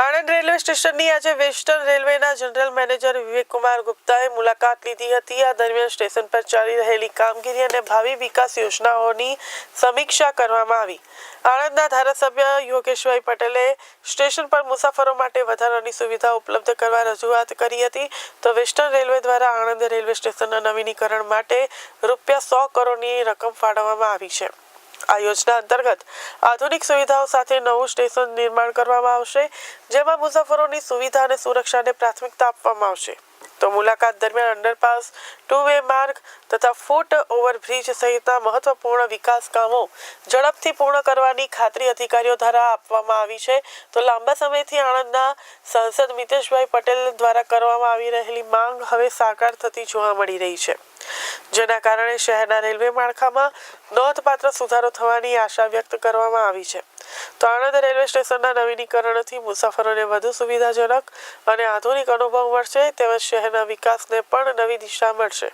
Anand railway સ્ટેશનની આજે western રેલવેના જનરલ મેનેજર વિવેકકુમાર ગુપ્તાએ મુલાકાત લીધી હતી. આ દરમિયાન સ્ટેશન પર ચાલી રહેલી કામગીરી અને ભાવિ વિકાસ યોજનાઓની સમીક્ષા કરવામાં આવી. આણંદના ધારાસભ્ય યોગેશભાઈ પટેલે સ્ટેશન પર મુસાફરો માટે વધારાની સુવિધા ઉપલબ્ધ કરવા રજૂઆત કરી હતી. તો વેસ્ટર્ન રેલવે દ્વારા આણંદ રેલવે સ્ટેશનના નવીનીકરણ માટે રૂપિયા સો કરોડની રકમ ફાળવવામાં આવી છે. આ યોજના અંતર્ગત આધુનિક સુવિધાઓ સાથે નવું સ્ટેશન નિર્માણ કરવામાં આવશે, જેમાં મુસાફરોની સુવિધા અને સુરક્ષાને પ્રાથમિકતા આપવામાં આવશે. તો મુલાકાત દરમિયાન અંડરપાસ ટુ વે માર્ગ તથા ફૂટ ઓવરબ્રિજ સહિતના મહત્વપૂર્ણ વિકાસ કામો ઝડપથી પૂર્ણ કરવાની ખાતરી અધિકારીઓ દ્વારા આપવામાં આવી છે. તો લાંબા સમયથી આણંદના સાંસદ મિતેશભાઈ પટેલ દ્વારા કરવામાં આવી રહેલી માંગ હવે સાકાર થતી જોવા મળી રહી છે. જેના કારણે શહેરના રેલવે માળખામાં નોંધપાત્ર સુધારો થવાની આશા વ્યક્ત કરવામાં આવી છે. તો આણંદ રેલવે સ્ટેશનના નવીનીકરણથી મુસાફરોને વધુ સુવિધાજનક અને આધુનિક અનુભવ મળશે, તેમજ શહેરના વિકાસને પણ નવી દિશા મળશે.